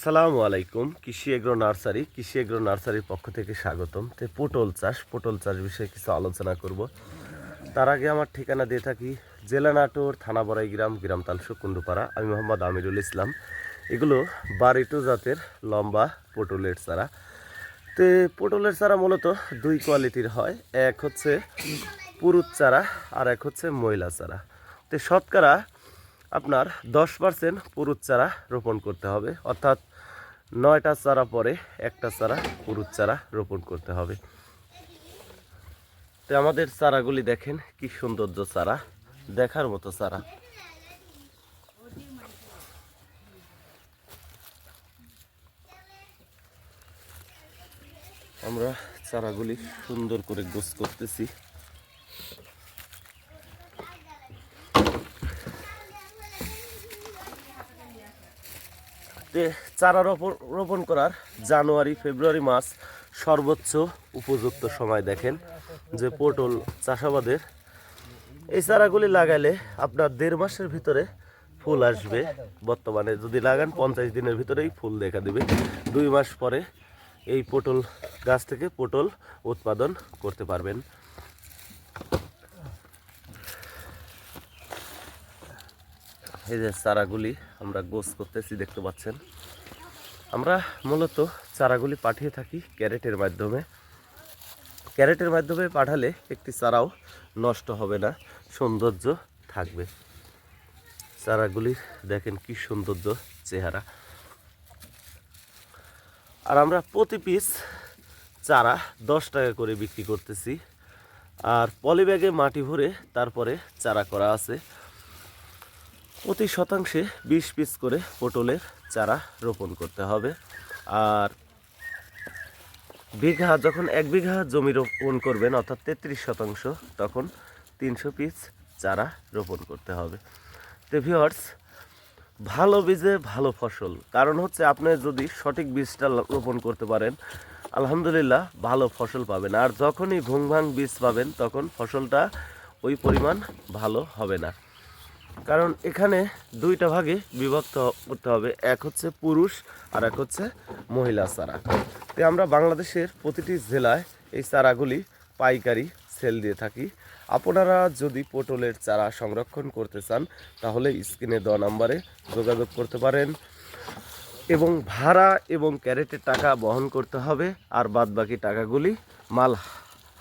আসসালামু আলাইকুম, কৃষি এগ্রো নার্সারি, কৃষি এগ্রো নার্সারির পক্ষ থেকে স্বাগতম। তো পটল চাষ পটল চাষ বিষয়ে কিছু আলোচনা করব। তার আগে আমার ঠিকানা দিয়ে থাকি জেলা নাটোর থানা বড়াই গ্রাম গ্রাম তালসু আমি মোহাম্মদ আমিরুল ইসলাম। এগুলো বারিটু জাতের লম্বা পটলের চারা। তো পটলের চারা মূলত দুই কোয়ালিটির হয়। এক হচ্ছে পুরুষ চারা আর এক হচ্ছে মহিলা চারা। তো শতকরা আপনার দশ পার্সেন্ট পুরুষ চারা রোপণ করতে হবে। অর্থাৎ নয়টা চারা পরে একটা চারা পুরুষ চারা রোপণ করতে হবে। তো আমাদের চারাগুলি দেখেন কি সৌন্দর্য চারা, দেখার মতো চারা। আমরা চারাগুলি সুন্দর করে গোছ করতেছি। তে চারা রোপণ রোপণ করার জানুয়ারি, ফেব্রুয়ারি মাস সর্বোচ্চ উপযুক্ত সময় দেখেন যে পটল চাষাবাদের। এই চারাগুলি লাগাইলে আপনার দেড় মাসের ভিতরে ফুল আসবে। বর্তমানে যদি লাগান, পঞ্চাশ দিনের ভিতরেই ফুল দেখা দেবে। দুই মাস পরে এই পটল গাছ থেকে পটল উৎপাদন করতে পারবেন। এই যে চারাগুলি আমরা গোছ করতেছি, দেখতে পাচ্ছেন। আমরা মূলত চারাগুলি পাঠিয়ে থাকি ক্যারেটের মাধ্যমে। ক্যারেটের মাধ্যমে পাঠালে একটি চারাও নষ্ট হবে না, সৌন্দর্য থাকবে। চারাগুলি দেখেন কি সৌন্দর্য চেহারা। আর আমরা প্রতি পিস চারা দশ টাকা করে বিক্রি করতেছি। আর পলিব্যাগে মাটি ভরে তারপরে চারা করা আছে। প্রতি শতাংশে বিশ পিস করে পটলের চারা রোপণ করতে হবে। আর বিঘা, যখন এক বিঘা জমি রোপণ করবেন, অর্থাৎ তেত্রিশ শতাংশ, তখন তিনশো পিস চারা রোপণ করতে হবে। তো ভালো বীজে ভালো ফসল। কারণ হচ্ছে আপনি যদি সঠিক বীজটা রোপণ করতে পারেন, আলহামদুলিল্লাহ ভালো ফসল পাবেন। আর যখনই ভুং ভাং বীজ পাবেন, তখন ফসলটা ওই পরিমাণ ভালো হবে না। কারণ এখানে দুইটা ভাগে বিভক্ত করতে হবে। এক হচ্ছে পুরুষ, আর এক হচ্ছে মহিলা চারা। তো আমরা বাংলাদেশের প্রতিটি জেলায় এই চারাগুলি পাইকারি সেল দিয়ে থাকি। আপনারা যদি পটলের চারা সংরক্ষণ করতে চান, তাহলে স্ক্রিনে দেওয়া নাম্বারে যোগাযোগ করতে পারেন এবং ভাড়া এবং ক্যারেটের টাকা বহন করতে হবে। আর বাদ বাকি টাকাগুলি মাল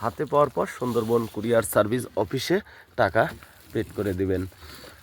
হাতে পাওয়ার পর সুন্দরবন কুরিয়ার সার্ভিস অফিসে টাকা পেড করে দিবেন।